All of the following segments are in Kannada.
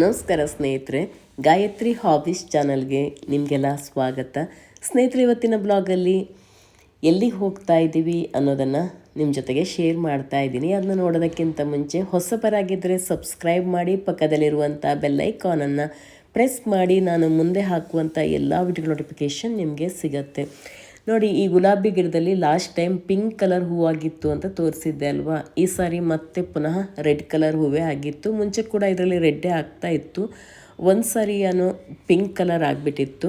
ನಮಸ್ಕಾರ ಸ್ನೇಹಿತರೆ, ಗಾಯತ್ರಿ ಹಾಬೀಸ್ ಚಾನಲ್ಗೆ ನಿಮಗೆಲ್ಲ ಸ್ವಾಗತ. ಸ್ನೇಹಿತರೆ, ಇವತ್ತಿನ ಬ್ಲಾಗಲ್ಲಿ ಎಲ್ಲಿಗೆ ಹೋಗ್ತಾ ಇದ್ದೀವಿ ಅನ್ನೋದನ್ನು ನಿಮ್ಮ ಜೊತೆಗೆ ಶೇರ್ ಮಾಡ್ತಾ ಇದ್ದೀನಿ. ಅದನ್ನ ನೋಡೋದಕ್ಕಿಂತ ಮುಂಚೆ ಹೊಸಬರಾಗಿದ್ದರೆ ಸಬ್ಸ್ಕ್ರೈಬ್ ಮಾಡಿ ಪಕ್ಕದಲ್ಲಿರುವಂಥ ಬೆಲ್ಲೈಕಾನನ್ನು ಪ್ರೆಸ್ ಮಾಡಿ, ನಾನು ಮುಂದೆ ಹಾಕುವಂಥ ಎಲ್ಲ ವಿಡಿಯೋ ನೋಟಿಫಿಕೇಷನ್ ನಿಮಗೆ ಸಿಗತ್ತೆ. ನೋಡಿ, ಈ ಗುಲಾಬಿ ಗಿಡದಲ್ಲಿ ಲಾಸ್ಟ್ ಟೈಮ್ ಪಿಂಕ್ ಕಲರ್ ಹೂವಾಗಿತ್ತು ಅಂತ ತೋರಿಸಿದ್ದೆ ಅಲ್ವಾ? ಈ ಸಾರಿ ಮತ್ತೆ ಪುನಃ ರೆಡ್ ಕಲರ್ ಹೂವೇ ಆಗಿತ್ತು. ಮುಂಚೆ ಕೂಡ ಇದರಲ್ಲಿ ರೆಡ್ಡೇ ಆಗ್ತಾ ಇತ್ತು. ಒಂದು ಸಾರಿ ಏನೋ ಪಿಂಕ್ ಕಲರ್ ಆಗಿಬಿಟ್ಟಿತ್ತು.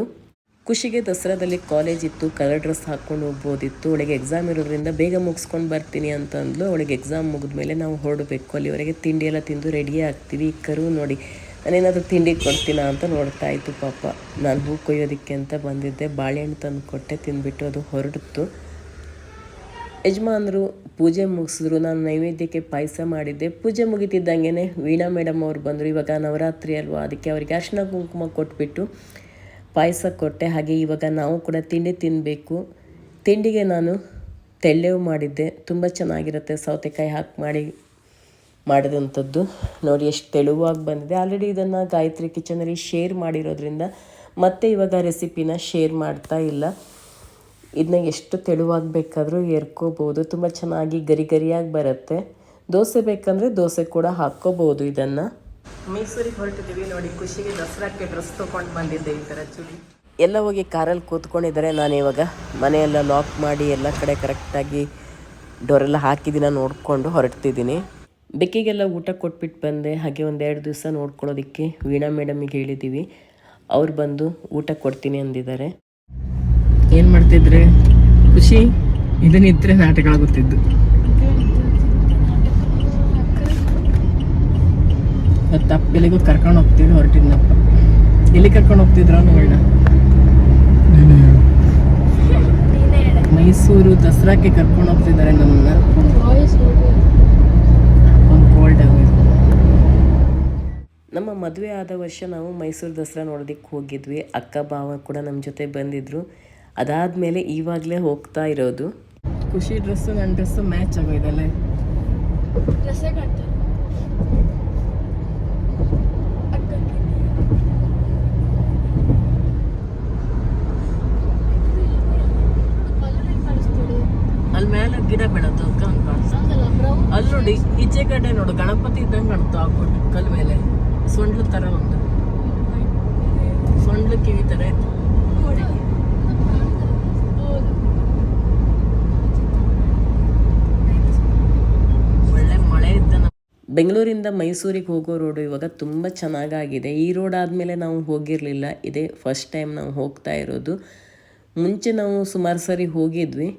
ಖುಷಿಗೆ ದಸರಾದಲ್ಲಿ ಕಾಲೇಜ್ ಇತ್ತು ಕಲರ್ ಡ್ರೆಸ್ ಹಾಕ್ಕೊಂಡು ಹೋಗ್ಬೋದಿತ್ತು. ಅವಳಿಗೆ ಎಕ್ಸಾಮ್ ಇರೋದ್ರಿಂದ ಬೇಗ ಮುಗಿಸ್ಕೊಂಡು ಬರ್ತೀನಿ ಅಂತ ಅಂದ್ಲು. ಅವಳಿಗೆ ಎಕ್ಸಾಮ್ ಮುಗಿದ್ಮೇಲೆ ನಾವು ಹೊರಡಬೇಕು. ಅಲ್ಲಿವರೆಗೆ ತಿಂಡಿ ಎಲ್ಲ ತಿಂದು ರೆಡಿಯೇ ಆಗ್ತೀವಿ. ಕರು ನೋಡಿ ನಾನೇನಾದರೂ ತಿಂಡಿ ಕೊಡ್ತೀನಾ ಅಂತ ನೋಡ್ತಾ ಇತ್ತು ಪಾಪ. ನಾನು ಹೂ ಕೊಯ್ಯೋದಕ್ಕೆ ಅಂತ ಬಂದಿದ್ದೆ. ಬಾಳೆಹಣ್ಣು ತಂದು ಕೊಟ್ಟೆ, ತಿಂದ್ಬಿಟ್ಟು ಅದು ಹೊರಡ್ತು. ಯಜಮಾನರು ಪೂಜೆ ಮುಗಿಸಿದ್ರು. ನಾನು ನೈವೇದ್ಯಕ್ಕೆ ಪಾಯಸ ಮಾಡಿದ್ದೆ. ಪೂಜೆ ಮುಗಿತಿದ್ದಂಗೆ ವೀಣಾ ಮೇಡಮ್ ಅವ್ರು ಬಂದರು. ಇವಾಗ ನವರಾತ್ರಿ ಅಲ್ವಾ, ಅದಕ್ಕೆ ಅವರಿಗೆ ಅರ್ಶಿನ ಕುಂಕುಮ ಕೊಟ್ಬಿಟ್ಟು ಪಾಯಸ ಕೊಟ್ಟೆ. ಹಾಗೆ ಇವಾಗ ನಾವು ಕೂಡ ತಿಂಡಿ ತಿನ್ನಬೇಕು ತಿಂಡಿಗೆ ನಾನು ತೆಳ್ಳೆವು ಮಾಡಿದ್ದೆ. ತುಂಬ ಚೆನ್ನಾಗಿರುತ್ತೆ. ಸೌತೆಕಾಯಿ ಹಾಕಿ ಮಾಡಿ ಮಾಡಿದಂಥದ್ದು. ನೋಡಿ ಎಷ್ಟು ತೆಳುವಾಗಿ ಬಂದಿದೆ. ಆಲ್ರೆಡಿ ಇದನ್ನು ಗಾಯತ್ರಿ ಕಿಚನಲ್ಲಿ ಶೇರ್ ಮಾಡಿರೋದ್ರಿಂದ ಮತ್ತೆ ಇವಾಗ ರೆಸಿಪಿನ ಶೇರ್ ಮಾಡ್ತಾ ಇಲ್ಲ. ಇದನ್ನ ಎಷ್ಟು ತೆಳುವಾಗಿ ಬೇಕಾದರೂ ಎರ್ಕೋಬೋದು. ತುಂಬ ಚೆನ್ನಾಗಿ ಗರಿ ಗರಿಯಾಗಿ ಬರುತ್ತೆ. ದೋಸೆ ಬೇಕಂದರೆ ದೋಸೆ ಕೂಡ ಹಾಕ್ಕೋಬೋದು ಇದನ್ನು. ಮೈಸೂರಿಗೆ ಹೊರಟಿದ್ದೀವಿ ನೋಡಿ. ಖುಷಿಗೆ ದಸರಾಕ್ಕೆ ಡ್ರೆಸ್ ತೊಗೊಂಡು ಬಂದಿದ್ದೆ ಈ ಥರ ಚೂಡಿ. ಎಲ್ಲ ಹೋಗಿ ಕಾರಲ್ಲಿ ಕೂತ್ಕೊಂಡಿದ್ದಾರೆ ನಾನು ಇವಾಗ. ಮನೆಯೆಲ್ಲ ಲಾಕ್ ಮಾಡಿ ಎಲ್ಲ ಕಡೆ ಕರೆಕ್ಟಾಗಿ ಡೋರೆಲ್ಲ ಹಾಕಿದ್ದೀನ ನೋಡಿಕೊಂಡು ಹೊರಡ್ತಿದ್ದೀನಿ. ಬೆಕ್ಕಿಗೆಲ್ಲ ಊಟ ಕೊಟ್ಬಿಟ್ಟು ಬಂದೆ ಹಾಗೆ ಒಂದೆರಡು ದಿವಸ ನೋಡ್ಕೊಳ್ಳೋದಕ್ಕೆ ವೀಣಾ ಮೇಡಮಿಗೆ ಹೇಳಿದ್ದೀವಿ ಅವ್ರು ಬಂದು ಊಟ ಕೊಡ್ತೀನಿ ಅಂದಿದ್ದಾರೆ. ಏನು ಮಾಡ್ತಿದ್ರೆ? ಖುಷಿ? ಇದನ್ನಿದ್ರೆ ನಾಟಕಗಳಾಗುತ್ತಿದ್ದು. ಎಲ್ಲಿಗೂ ಕರ್ಕೊಂಡು ಹೋಗ್ತೀವಿ ಹೊರಟಿದ್ನಪ್ಪ. ಎಲ್ಲಿ ಕರ್ಕೊಂಡು ಹೋಗ್ತಿದ್ರ ನೋಡೋಣ ಮೈಸೂರು ದಸರಾಕ್ಕೆ ಕರ್ಕೊಂಡು ಹೋಗ್ತಿದ್ದಾರೆ ನಮ್ಮನ್ನ ಕೋಲ್ಡ್ ನಮ್ಮ ಮದುವೆ ಆದ ವರ್ಷ ನಾವು ಮೈಸೂರು ದಸರಾ ನೋಡೋದಕ್ಕೆ ಹೋಗಿದ್ವಿ. ಅಕ್ಕ ಭಾವ ಕೂಡ ನಮ್ಮ ಜೊತೆ ಬಂದಿದ್ದರು ಅದಾದಮೇಲೆ ಇವಾಗಲೇ ಹೋಗ್ತಾ ಇರೋದು. ಖುಷಿ ಡ್ರೆಸ್ಸು ನನ್ನ ಡ್ರೆಸ್ಸು ಮ್ಯಾಚ್ ಆಗೋಯ್ತಲ್ಲ. ಅಲ್ಲಿ ಮೇಲೆ ಗಿಡ ಬೆಳೆದು ಅಲ್ಲಿ ನೋಡಿ ಈಚೆ ಕಡೆ ನೋಡು, ಗಣಪತಿ ಇದ್ದಂಗೆ ಕಾಣ್ತು ಆ ಕಲ್ ಮೇಲೆ. ಸೊಂಡ್ಲು ಥರ ಒಂದು ಸೊಂಡ್ಲು ಕಿವಿ ಥರ ಬೆಂಗಳೂರಿಂದ ಮೈಸೂರಿಗೆ ಹೋಗೋ ರೋಡು ಇವಾಗ ತುಂಬ ಚೆನ್ನಾಗಾಗಿದೆ. ಈ ರೋಡ್ ಆದಮೇಲೆ ನಾವು ಹೋಗಿರಲಿಲ್ಲ. ಇದೇ ಫಸ್ಟ್ ಟೈಮ್ ನಾವು ಹೋಗ್ತಾ ಇರೋದು. ಮುಂಚೆ ನಾವು ಸುಮಾರು ಸರಿ ಹೋಗಿದ್ವಿ.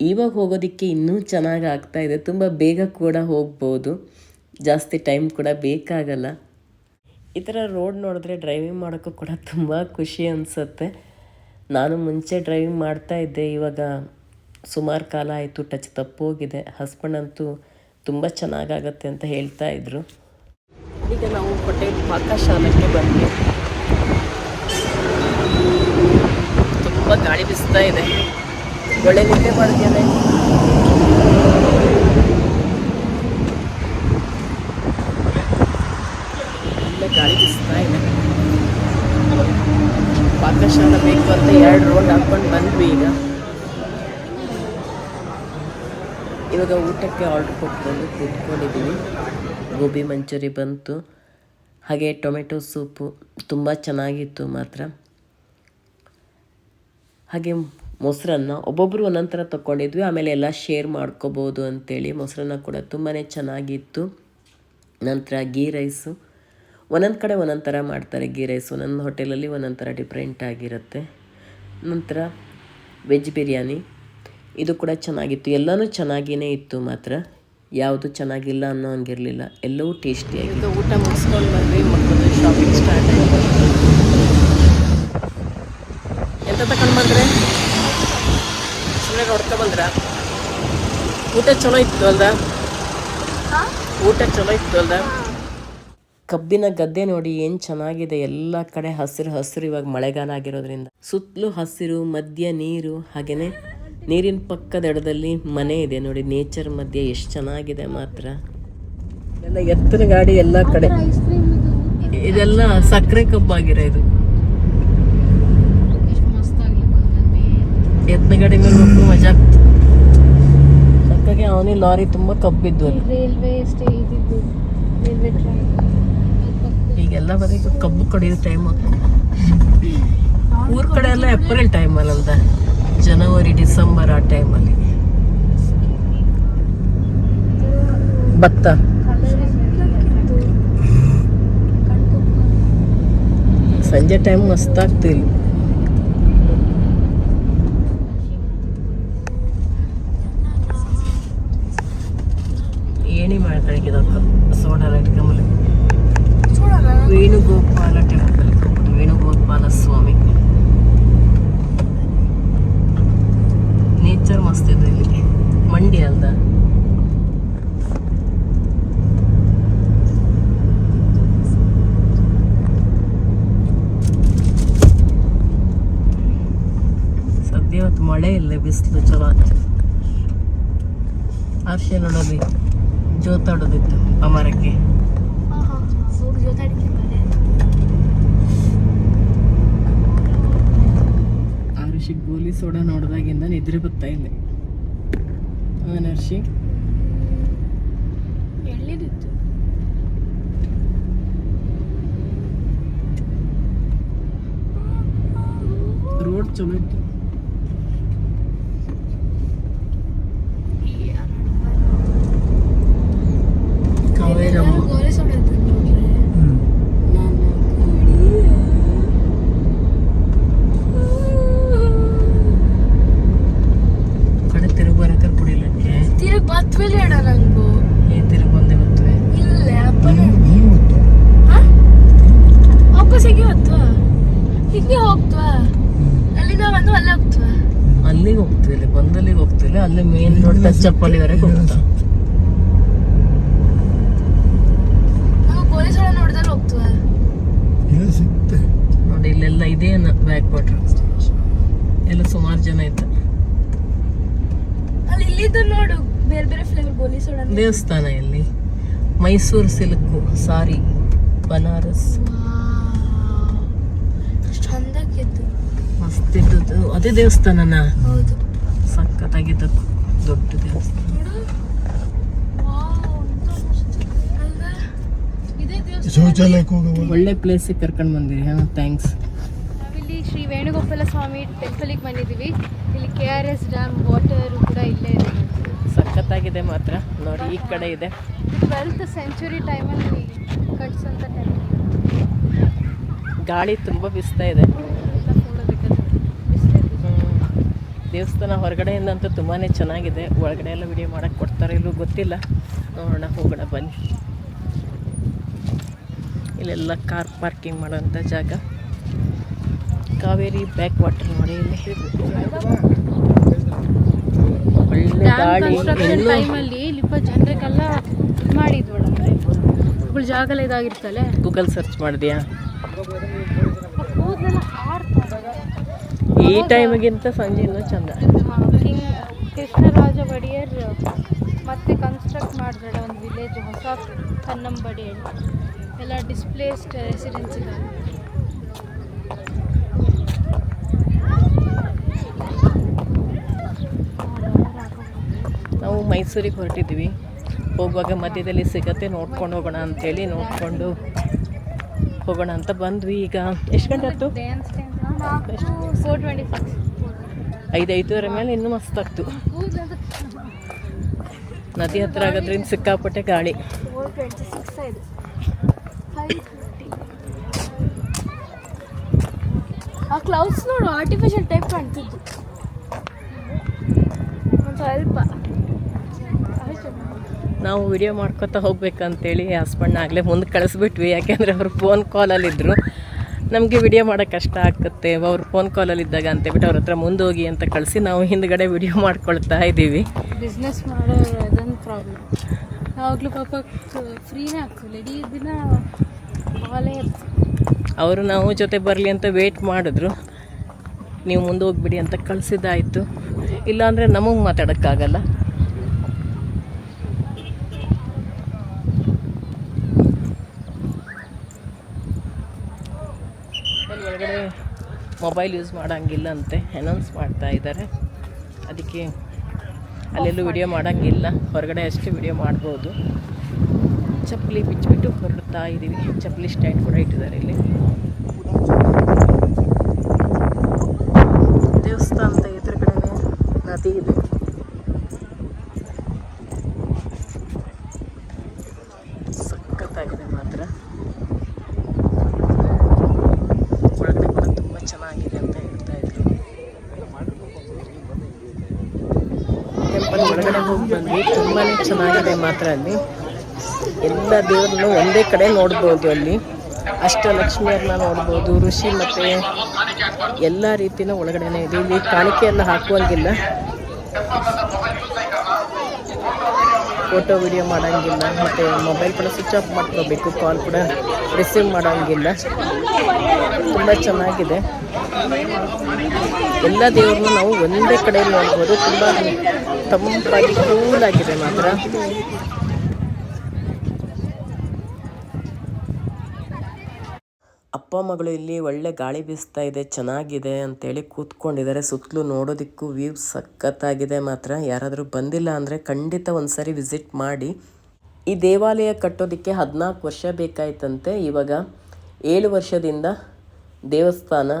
ಇವಾಗ ಹೋಗೋದಕ್ಕೆ ಇನ್ನೂ ಚೆನ್ನಾಗಿ ಆಗ್ತಾ ಇದೆ. ತುಂಬ ಬೇಗ ಕೂಡ ಹೋಗ್ಬೋದು. ಜಾಸ್ತಿ ಟೈಮ್ ಕೂಡ ಬೇಕಾಗಲ್ಲ. ಈ ಥರ ರೋಡ್ ನೋಡಿದ್ರೆ ಡ್ರೈವಿಂಗ್ ಮಾಡೋಕ್ಕೂ ಕೂಡ ತುಂಬ ಖುಷಿ ಅನಿಸುತ್ತೆ. ನಾನು ಮುಂಚೆ ಡ್ರೈವಿಂಗ್ ಮಾಡ್ತಾ ಇದ್ದೆ. ಇವಾಗ ಸುಮಾರು ಕಾಲ ಆಯಿತು, ಟಚ್ ತಪ್ಪೋಗಿದೆ. ಹಸ್ಬೆಂಡ್ ಅಂತೂ ತುಂಬ ಚೆನ್ನಾಗಾಗತ್ತೆ ಅಂತ ಹೇಳ್ತಾ ಇದ್ರು. ಈಗ ನಾವು ಕೋಟೆ ಪಾಕಶಾಲಕ್ಕೆ ಬಂದ್ವಿ. ತುಂಬ ಗಾಳಿ ಬಿಸ್ತಾ ಇದೆ. ಒಳ್ಳೆ ನಿದ್ದೆ ಮಾಡ್ತೇನೆ ಒಳ್ಳೆ ಗಾಳಿ ಇದೆ. ಬೇಕು ಅಂತ ಎರಡು ರೋಡ್ ಹಾಕೊಂಡು ಬಂದ್ವಿ ಈಗ. ಇವಾಗ ಊಟಕ್ಕೆ ಆರ್ಡ್ರ್ ಕೊಟ್ಕೊಂಡು ಕೂತ್ಕೊಂಡಿದ್ದೀವಿ ಗೋಬಿ ಮಂಚೂರಿ ಬಂತು. ಹಾಗೆ ಟೊಮೆಟೊ ಸೂಪು ತುಂಬ ಚೆನ್ನಾಗಿತ್ತು ಮಾತ್ರ. ಹಾಗೆ ಮೊಸರನ್ನ ಒಬ್ಬೊಬ್ಬರು ಒಂದೊಂಥರ ಥರ ತೊಗೊಂಡಿದ್ವಿ ಆಮೇಲೆ ಎಲ್ಲ ಶೇರ್ ಮಾಡ್ಕೋಬೋದು ಅಂತೇಳಿ ಮೊಸರನ್ನ ಕೂಡ ತುಂಬಾ ಚೆನ್ನಾಗಿತ್ತು. ನಂತರ ಗೀ ರೈಸು. ಒಂದೊಂದು ಕಡೆ ಒಂದೊಂದು ಥರ ಮಾಡ್ತಾರೆ ಗೀ ರೈಸ್. ಒಂದೊಂದು ಹೋಟೆಲಲ್ಲಿ ಒಂದೊಂದು ಥರ ಡಿಫ್ರೆಂಟ್ ಆಗಿರುತ್ತೆ. ನಂತರ ವೆಜ್ ಬಿರಿಯಾನಿ. ಇದು ಕೂಡ ಚೆನ್ನಾಗಿತ್ತು. ಎಲ್ಲನೂ ಚೆನ್ನಾಗಿಯೇ ಇತ್ತು ಮಾತ್ರ. ಯಾವುದು ಚೆನ್ನಾಗಿಲ್ಲ ಅನ್ನೋ ಹಂಗಿರಲಿಲ್ಲ. ಎಲ್ಲವೂ ಟೇಸ್ಟಿಯಾಗಿ ಈಗ ಊಟ ಮುಗಿಸ್ಕೊಂಡು ಬಂದ್ವಿ ಮಕ್ಕಳು ಶಾಪಿಂಗ್ ಸ್ಟಾರ್ಟ್ ಆಯಿತು. ಎಂತ ತಗೊಂಡು ಬಂದ್ರೆ? ಊಟ ಚಲೋ ಇತ್ತು ಅಲ್ದ? ಊಟ ಚಲೋ ಇತ್ತು ಅಲ್ದ? ಕಬ್ಬಿನ ಗದ್ದೆ ನೋಡಿ ಏನು ಚೆನ್ನಾಗಿದೆ. ಎಲ್ಲ ಕಡೆ ಹಸಿರು ಹಸಿರು ಇವಾಗ ಮಳೆಗಾಲ ಆಗಿರೋದ್ರಿಂದ. ಸುತ್ತಲೂ ಹಸಿರು ಮಧ್ಯ ನೀರು ಹಾಗೆಯೇ ನೀರಿನ ಪಕ್ಕದ ಎಡದಲ್ಲಿ ಮನೆ ಇದೆ. ನೋಡಿ ನೇಚರ್ ಮಧ್ಯೆ ಎಷ್ಟು ಚೆನ್ನಾಗಿದೆ ಮಾತ್ರ. ಎಲ್ಲ ಎತ್ತಿನ ಗಾಡಿ ಎಲ್ಲ ಕಡೆ. ಇದೆಲ್ಲ ಸಕ್ಕರೆ ಕಬ್ಬಾಗಿರೋ ಇದು ಎತ್ತಿನ ಗಾಡಿ ಮೇಲೆ ಮಜಾ ಸಕ್ಕಾಗೆ ಅವನೇ ಲಾರಿ ತುಂಬಾ ಕಬ್ಬಿದ್ದು ಅಲ್ಲಿ ರೈಲ್ವೆ ಸ್ಟೇ ಈಗೆಲ್ಲ ಬರೀ ಕಬ್ಬು ಕಡಿಯೋ ಟೈಮ್ ಊರ್ ಕಡೆ ಎಲ್ಲ ಏಪ್ರಿಲ್ ಟೈಮ್ ಅಲ್ಲ ಜನವರಿ ಡಿಸೆಂಬರ್ ಆ ಟೈಮಲ್ಲಿ ಭತ್ತ. ಸಂಜೆ ಟೈಮ್ ಮಸ್ತ್ ಆಗ್ತು ಇಲ್ಲಿ ಏಣಿ ಮಾಡ್ಕೊಳಕಿದಕ್ಕ ಸೋಡಾ ಲೈಟ್. ಕಮಲೆ ವೇಣುಗೋಪಾಲ ಟೆಂಪಲ್ ವೇಣುಗೋಪಾಲ ಸ್ವಾಮಿ. ನೇಚರ್ ಮಸ್ತ್ ಇದೆ ಇಲ್ಲಿ. ಮಂಡಿ ಅಲ್ದ? ಸದ್ಯ ಇವತ್ತು ಮಳೆ ಇಲ್ಲ ಬಿಸಿಲು ಆರುಷಿ ಸೋಡ ನೋಡಿದಾಗಿಂದ ನಿದ್ರೆ ಬರ್ತಾ ಇಲ್ಲ. ಅನರ್ಷಿ ಎಳ್ಳಿದಿತ್ತು. ರೋಡ್ ಚಲೋ ಇತ್ತು. ಅಲ್ಲಿವರೆಗೆ ಹೋಗ್ತಾ ನಾವು ನೋಡಿದ್ರೆ ಹೋಗ್ತವಾ ನೋಡಿ ಇಲ್ಲೆಲ್ಲ ಇದೇನು ಬ್ಯಾಕ್ ವಾಟರ್ ಎಲ್ಲ ಸುಮಾರು ಜನ ಇದ್ದ. ಅಲ್ಲಿ ಇಲ್ಲಿದ್ದು ನೋಡು ಬೇರೆ ಬೇರೆ ಫ್ಲೇವರ್ ದೇವಸ್ಥಾನ ಇಲ್ಲಿ. Mysuru silk sari Banaras. ಮಸ್ತ್ ಇದ್ದದ್ದು. ಅದೇ ದೇವಸ್ಥಾನನಾ? ಹೌದು. ಸಖತ್ತಾಗಿದ್ದು ದೊಡ್ಡ ದೇವಸ್ಥಾನ ಶೌಚಾಲಯಕ್ಕೆ ಹೋಗುವ ಒಳ್ಳೆ ಪ್ಲೇಸಿಗೆ ಕರ್ಕೊಂಡು ಬಂದಿರಿ ಹಾಂ? ಥ್ಯಾಂಕ್ಸ್ ನಾವಿಲ್ಲಿ ಶ್ರೀ ವೇಣುಗೋಪಾಲ ಸ್ವಾಮಿ ಟೆಂಪಲಿಗೆ ಬಂದಿದ್ದೀವಿ. ಇಲ್ಲಿ K R S dam water ಕೂಡ ಇಲ್ಲೇ ಇದೆ. ಸಖತ್ತಾಗಿದೆ ಮಾತ್ರ. ನೋಡಿ ಈ ಕಡೆ ಇದೆ. ಟ್ವೆಲ್ತ್ ಸೆಂಚುರಿ ಟೈಮಲ್ಲಿ ಕಟ್ಸೋಂಥ ಟೈಮ್ ಗಾಳಿ ತುಂಬ ಬಿಸ್ತಾ ಇದೆ. ದೇವಸ್ಥಾನ ಹೊರಗಡೆಯಿಂದಂತೂ ತುಂಬಾ ಚೆನ್ನಾಗಿದೆ. ಒಳಗಡೆ ಎಲ್ಲ ವಿಡಿಯೋ ಮಾಡೋಕ್ಕೆ ಕೊಡ್ತಾರೆ ಇಲ್ಲೂ ಗೊತ್ತಿಲ್ಲ. ನೋಡೋಣ ಹೋಗೋಣ ಬನ್ನಿ. ಇಲ್ಲೆಲ್ಲ ಕಾರ್ ಪಾರ್ಕಿಂಗ್ ಮಾಡೋಂಥ ಜಾಗ. ಕಾವೇರಿ ಬ್ಯಾಕ್ ವಾಟರ್ ನೋಡಿ ಇಲ್ಲಿ. ಒಳ್ಳೆ ಗಾಳಿ. ಟೈಮಲ್ಲಿ ಇಲ್ಲಿಪ್ಪ ಜನರಿಗೆಲ್ಲ ಜಾಗಲ್ಲ ಇದಾಗಿರ್ತಲ್ಲ ಗೂಗಲ್ ಸರ್ಚ್ ಮಾಡಿದ್ಯಾ? ಈ ಟೈಮಿಗಿಂತ ಸಂಜೆ ಇನ್ನೂ ಚಂದ. ಕೃಷ್ಣರಾಜ ಒಡೆಯರ್ ಮತ್ತೆ ಕನ್ಸ್ಟ್ರಕ್ಟ್ ಮಾಡಿದ್ರೆ ಒಂದು ವಿಲೇಜ್ ಹೊಸ ಕನ್ನಂಬಡಿ ಎಲ್ಲ ಡಿಸ್ಪ್ಲೇಸ್ಡ್ ರೆಸಿಡೆನ್ಸಿ ಇದೆ ನಾವು ಮೈಸೂರಿಗೆ ಹೊರಟಿದ್ವಿ ಹೋಗುವಾಗ ಮಧ್ಯದಲ್ಲಿ ಸಿಗತ್ತೆ ನೋಡ್ಕೊಂಡು ಹೋಗೋಣ ಅಂತೇಳಿ ನೋಡಿಕೊಂಡು ಹೋಗೋಣ ಅಂತ ಬಂದ್ವಿ ಈಗ. ಎಷ್ಟು ಗಂಟೆ ಆಯ್ತು ಫೋರ್ ಟ್ವೆಂಟಿ ಸಿಕ್ಸ್ ಐದು ಐದೂವರೆ ಮೇಲೆ ಇನ್ನೂ ಮಸ್ತ್ ಆಗ್ತು. ನದಿ ಹತ್ರ ಆಗೋದ್ರಿಂದ ಸಿಕ್ಕಾಪಟ್ಟೆ ಗಾಳಿ. ಆ ಕ್ಲೌಡ್ಸ್ ನೋಡು ಆರ್ಟಿಫಿಷಿಯಲ್ ಟೈಪ್ ಕಾಣ್ತಿದ್ದು. ಸ್ವಲ್ಪ. ನಾವು ವಿಡಿಯೋ ಮಾಡ್ಕೊತಾ ಹೋಗ್ಬೇಕಂತೇಳಿ ಹಸ್ಬೆಂಡ್ ಆಗಲೇ ಮುಂದೆ ಕಳಿಸ್ಬಿಟ್ವಿ ಯಾಕೆಂದ್ರೆ ಅವರು ಫೋನ್ ಕಾಲಲ್ಲಿದ್ದರು ನಮಗೆ ವಿಡಿಯೋ ಮಾಡೋಕೆ ಕಷ್ಟ ಆಗುತ್ತೆ ಅವ್ರು ಫೋನ್ ಕಾಲಲ್ಲಿದ್ದಾಗ ಅಂತೇಳ್ಬಿಟ್ಟು ಅವ್ರ ಹತ್ರ ಮುಂದೋಗಿ ಅಂತ ಕಳಿಸಿ ನಾವು ಹಿಂದ್ಗಡೆ ವಿಡಿಯೋ ಮಾಡ್ಕೊಳ್ತಾ ಇದ್ದೀವಿ. ಬಿಸ್ನೆಸ್ ಮಾಡೋ ಅದೊಂದು ಪ್ರಾಬ್ಲಮ್ ಯಾವಾಗಲೂ ಪಾಪ ಫ್ರೀನೇ ಆಗ್ತದೆ ಇಡೀ ದಿನ ಕಾಲೇ ಅವರು ನಾವು ಜೊತೆ ಬರಲಿ ಅಂತ ವೇಟ್ ಮಾಡಿದ್ರು. ನೀವು ಮುಂದೆ ಹೋಗ್ಬಿಡಿ ಅಂತ ಕಳಿಸಿದ್ದಾಯಿತು. ಇಲ್ಲಾಂದರೆ ನಮಗೆ ಮಾತಾಡೋಕ್ಕಾಗಲ್ಲ ಒಳಗಡೆ ಮೊಬೈಲ್ ಯೂಸ್ ಮಾಡೋಂಗಿಲ್ಲ ಅಂತೆ ಅನೌನ್ಸ್ ಮಾಡ್ತಾ ಇದ್ದಾರೆ ಅದಕ್ಕೆ ಅಲ್ಲೆಲ್ಲೂ ವಿಡಿಯೋ ಮಾಡೋಂಗಿಲ್ಲ. ಹೊರಗಡೆ ಅಷ್ಟೇ ವಿಡಿಯೋ ಮಾಡ್ಬೋದು. ಚಪ್ಪಲಿ ಬಿಚ್ಚಿಬಿಟ್ಟು ಹೊರಡ್ತಾ ಇದ್ದೀವಿ ಚಪ್ಪಲಿ ಸ್ಟ್ಯಾಂಡ್ ಕೂಡ ಇಟ್ಟಿದ್ದಾರೆ ಇಲ್ಲಿ. ದೇವಸ್ಥಾನದ ಎದುರುಗಡೆ ನದಿ ಇದೆ ಸಖತ್ತಾಗಿದೆ ಮಾತ್ರ ಒಳಗಡೆ ಕೂಡ ತುಂಬ ಚೆನ್ನಾಗಿದೆ ಅಂತ ಹೇಳ್ತಾ ಇದ್ರು ಟೆಂಪಲ್ ಒಳಗಡೆ ಹೋಗಿ ಬಂದ್ವಿ. ತುಂಬಾ ಚೆನ್ನಾಗಿದೆ ಮಾತ್ರ ಅಲ್ಲಿ. ಎಲ್ಲ ದೇವ್ರನ್ನು ಒಂದೇ ಕಡೆ ನೋಡ್ಬೋದು ಅಲ್ಲಿ. ಅಷ್ಟಲಕ್ಷ್ಮಿಯರನ್ನ ನೋಡ್ಬೋದು, ಋಷಿ ಮತ್ತು ಎಲ್ಲ ರೀತಿನ ಒಳಗಡೆನೇ ಇದೆ. ಇಲ್ಲಿ ಕಾಣಿಕೆ ಎಲ್ಲ ಹಾಕುವಂಗಿಲ್ಲ. ಫೋಟೋ, ವಿಡಿಯೋ ಮಾಡೋಂಗಿಲ್ಲ. ಮತ್ತು ಮೊಬೈಲ್ ಕೂಡ ಸ್ವಿಚ್ ಆಫ್ ಮಾಡ್ಕೋಬೇಕು. ಕಾಲ್ ಕೂಡ ರಿಸೀವ್ ಮಾಡೋಂಗಿಲ್ಲ. ತುಂಬ ಚೆನ್ನಾಗಿದೆ. ಎಲ್ಲ ದೇವ್ರನ್ನೂ ನಾವು ಒಂದೇ ಕಡೆ ನೋಡ್ಬೋದು. ತುಂಬ ತಂಪಾಗಿ ಆಗಿದೆ ಮಾತ್ರ. ಅಪ್ಪ, ಮಗಳು ಇಲ್ಲಿ ಒಳ್ಳೆ ಗಾಳಿ ಬೀಸ್ತಾ ಇದೆ, ಚೆನ್ನಾಗಿದೆ ಅಂತೇಳಿ ಕೂತ್ಕೊಂಡಿದ್ದಾರೆ. ಸುತ್ತಲೂ ನೋಡೋದಕ್ಕೂ ವ್ಯೂ ಸಖತ್ತಾಗಿದೆ ಮಾತ್ರ. ಯಾರಾದರೂ ಬಂದಿಲ್ಲ ಅಂದರೆ ಖಂಡಿತ ಒಂದ್ಸರಿ ವಿಸಿಟ್ ಮಾಡಿ. ಈ ದೇವಾಲಯ ಕಟ್ಟೋದಕ್ಕೆ ಹದಿನಾಲ್ಕು ವರ್ಷ ಬೇಕಾಯ್ತಂತೆ. ಇವಾಗ ಏಳು ವರ್ಷದಿಂದ ದೇವಸ್ಥಾನ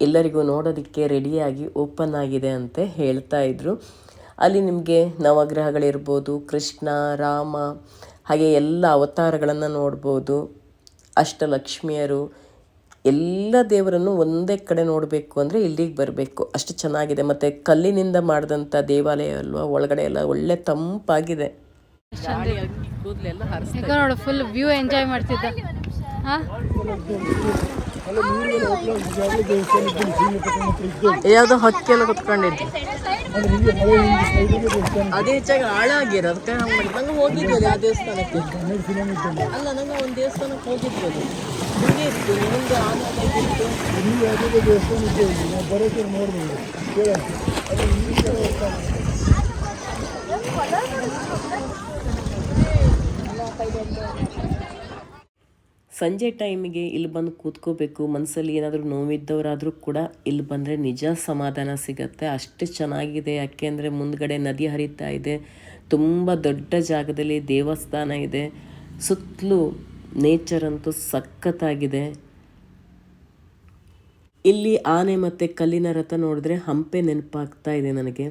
ಎಲ್ಲರಿಗೂ ನೋಡೋದಕ್ಕೆ ರೆಡಿಯಾಗಿ ಓಪನ್ ಆಗಿದೆ ಅಂತ ಹೇಳ್ತಾ ಇದ್ರು. ಅಲ್ಲಿ ನಿಮಗೆ ನವಗ್ರಹಗಳಿರ್ಬೋದು, ಕೃಷ್ಣ, ರಾಮ, ಹಾಗೆ ಎಲ್ಲ ಅವತಾರಗಳನ್ನು ನೋಡ್ಬೋದು. ಅಷ್ಟಲಕ್ಷ್ಮಿಯರು, ಎಲ್ಲ ದೇವರನ್ನು ಒಂದೇ ಕಡೆ ನೋಡಬೇಕು ಅಂದರೆ ಇಲ್ಲಿಗೆ ಬರಬೇಕು. ಅಷ್ಟು ಚೆನ್ನಾಗಿದೆ. ಮತ್ತು ಕಲ್ಲಿನಿಂದ ಮಾಡಿದಂಥ ದೇವಾಲಯ ಅಲ್ವಾ, ಒಳಗಡೆ ಎಲ್ಲ ಒಳ್ಳೆ ತಂಪಾಗಿದೆ. ನೋಡು ಫುಲ್ ವ್ಯೂ ಎಂಜಾಯ್ ಮಾಡ್ತಿದ್ದ. ಹಾ ಯಾವುದೋ ಹಕ್ಕೆಲ್ಲ ಕುತ್ಕೊಂಡಿದ್ದು. ಅದೇ ಹೆಚ್ಚಾಗಿ ಹಾಳಾಗಿರೋ ಅದಕ್ಕೆ ನಂಗೆ ಹೋಗಿದ್ವಲ್ಲ ಆ ದೇವಸ್ಥಾನಕ್ಕೆ. ಅಲ್ಲ ನಂಗೆ ಒಂದು ದೇವಸ್ಥಾನಕ್ಕೆ ಹೋಗಿದ್ವಲ್ಲ. ಹಿಂಗೆ ಇತ್ತು ಸಂಜೆ ಟೈಮಿಗೆ ಇಲ್ಲಿ ಬಂದು ಕೂತ್ಕೋಬೇಕು ಮನಸ್ಸಲ್ಲಿ ಏನಾದರೂ ನೋವಿದ್ದವರಾದರೂ ಕೂಡ ಇಲ್ಲಿ ಬಂದರೆ ನಿಜ ಸಮಾಧಾನ ಸಿಗತ್ತೆ. ಅಷ್ಟು ಚೆನ್ನಾಗಿದೆ. ಯಾಕೆ ಅಂದರೆ ಮುಂದ್ಗಡೆ ನದಿ ಹರಿತಾ ಇದೆ. ತುಂಬ ದೊಡ್ಡ ಜಾಗದಲ್ಲಿ ದೇವಸ್ಥಾನ ಇದೆ. ಸುತ್ತಲೂ ನೇಚರ್ ಅಂತೂ ಸಖತ್ತಾಗಿದೆ. ಇಲ್ಲಿ ಆನೆ ಮತ್ತು ಕಲ್ಲಿನ ರಥ ನೋಡಿದ್ರೆ ಹಂಪೆ ನೆನಪಾಗ್ತಾ ಇದೆ ನನಗೆ.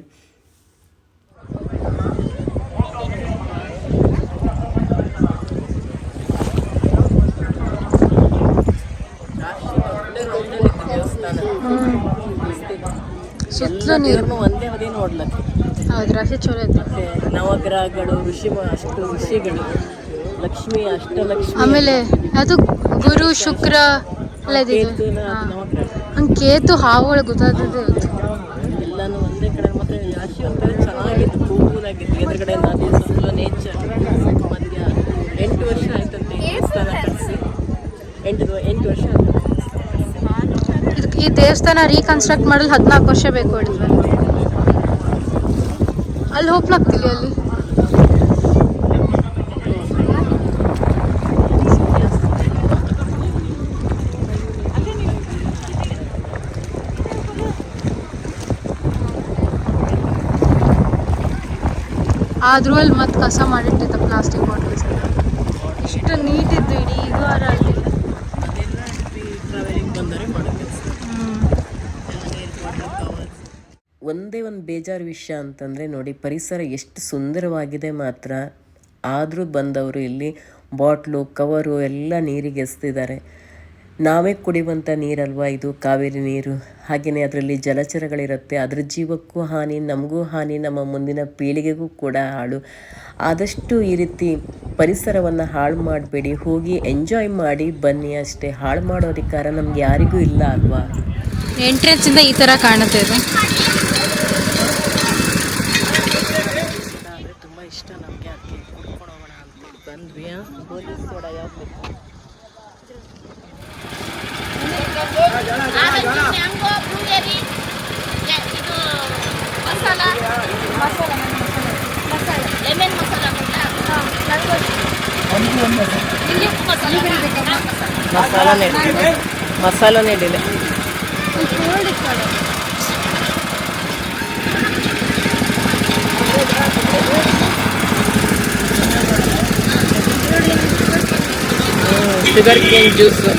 ಸುತ್ತಲೂ ನೀರನ್ನು ಒಂದೇ ಬದಿ ನೋಡ್ಲಕ್ಕೆ. ಹೌದು ಅಷ್ಟೇ ಚಲೋ ಐತೆ ಮತ್ತೆ ನವಗ್ರಹಗಳು ಋಷಿ ಅಷ್ಟು ಋಷಿಗಳು ಲಕ್ಷ್ಮಿ ಅಷ್ಟಲಕ್ಷ್ಮಿ. ಆಮೇಲೆ ಅದು ಗುರು ಶುಕ್ರ ಎಲ್ಲ ಇದಿದೆ ಕೇತುನ ನವಗ್ರಹ. ಹಂಗೆ ಕೇತು ಹಾವುಗಳು ಗೊತ್ತಾಗ್ತದೆ ಎಲ್ಲಾನು ಒಂದೇ ಕಡೆ ಮತ್ತೆ ಜಾಸ್ತಿ ಒಂಥರ ಚೆನ್ನಾಗಿತ್ತು ಕೂಲಾಗಿತ್ತು ಎದುರುಗಡೆ ನದಿ ಸುತ್ತಲೂ ನೇಚರ್ ಮಧ್ಯ ಎಂಟು ವರ್ಷ ಆಯ್ತಂತೆ ದೇವಸ್ಥಾನ ಕಟ್ಟಿಸಿ ಎಂಟು ಎಂಟು ವರ್ಷ ಆಯ್ತು. ಈ ದೇವಸ್ಥಾನ ರೀಕನ್ಸ್ಟ್ರಕ್ಟ್ ಮಾಡಲು ಹದಿನಾಲ್ಕು ವರ್ಷ ಬೇಕು ಹೇಳಿದ್ವಿ ಅಲ್ಲಿ ಹೋಗ್ಲಾಗ್ತಿಲ್ಲ ಅಲ್ಲಿ? ಆದರೂ ಅಲ್ಲಿ ಮತ್ತೆ ಕಸ ಮಾಡಿಟ್ಟಿದ್ದ ಪ್ಲಾಸ್ಟಿಕ್ ಬಾಟಲ್ಸ್ ಎಷ್ಟು ನೀಟ್ ಇದ್ದು ಇಡೀ. ಇದು ವಾರ ಅಲ್ಲಿ ಅದೆಲ್ಲ ಟ್ರಾವೆಲಿಂಗ್ ಬಂದರೆ ಮಾಡೋ ಕೆಲಸ ಒಂದೇ ಒಂದು ಬೇಜಾರು ವಿಷಯ ಅಂತಂದರೆ ನೋಡಿ, ಪರಿಸರ ಎಷ್ಟು ಸುಂದರವಾಗಿದೆ ಮಾತ್ರ. ಆದರೂ ಬಂದವರು ಇಲ್ಲಿ ಬಾಟ್ಲು, ಕವರು ಎಲ್ಲ ನೀರಿಗೆ ಎಸ್ತಿದ್ದಾರೆ. ನಾವೇ ಕುಡಿಯುವಂಥ ನೀರಲ್ವಾ ಇದು? ಕಾವೇರಿ ನೀರು. ಹಾಗೆಯೇ ಅದರಲ್ಲಿ ಜಲಚರಗಳಿರುತ್ತೆ. ಅದರ ಜೀವಕ್ಕೂ ಹಾನಿ, ನಮಗೂ ಹಾನಿ, ನಮ್ಮ ಮುಂದಿನ ಪೀಳಿಗೆಗೂ ಕೂಡ ಹಾಳು. ಆದಷ್ಟು ಈ ರೀತಿ ಪರಿಸರವನ್ನು ಹಾಳು ಮಾಡಬೇಡಿ. ಹೋಗಿ ಎಂಜಾಯ್ ಮಾಡಿ ಬನ್ನಿ ಅಷ್ಟೇ. ಹಾಳು ಮಾಡೋ ಅಧಿಕಾರ ನಮ್ಗೆ ಯಾರಿಗೂ ಇಲ್ಲ ಅಲ್ವಾ? ಎಂಟ್ರೆನ್ಸಿಂದ ಈ ಥರ ಕಾಣುತ್ತೆ ಮಸಾಲ ಮಸಾಲ ನೆಟ್ಟಿದೆ ಮಸಾಲನೇ ಇಡಿಲ್ಲ ಕೋಲ್ಡ್ ಇತ್ತಲ್ಲ ಶುಗರ್ ಕೇನ್ ಜ್ಯೂಸು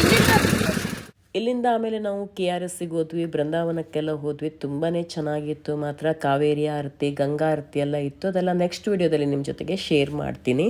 ಇಲ್ಲಿಂದ ಆಮೇಲೆ ನಾವು ಕೆ ಆರ್ ಎಸ್ಸಿಗೆ ಹೋದ್ವಿ, ಬೃಂದಾವನಕ್ಕೆಲ್ಲ ಹೋದ್ವಿ. ತುಂಬಾ ಚೆನ್ನಾಗಿತ್ತು. ಮಾತ್ರ ಕಾವೇರಿ ಆರತಿ, ಗಂಗಾ ಆರತಿ ಎಲ್ಲ ಇತ್ತು. ಅದೆಲ್ಲ ನೆಕ್ಸ್ಟ್ ವಿಡಿಯೋದಲ್ಲಿ ನಿಮ್ಮ ಜೊತೆಗೆ ಶೇರ್ ಮಾಡ್ತೀನಿ.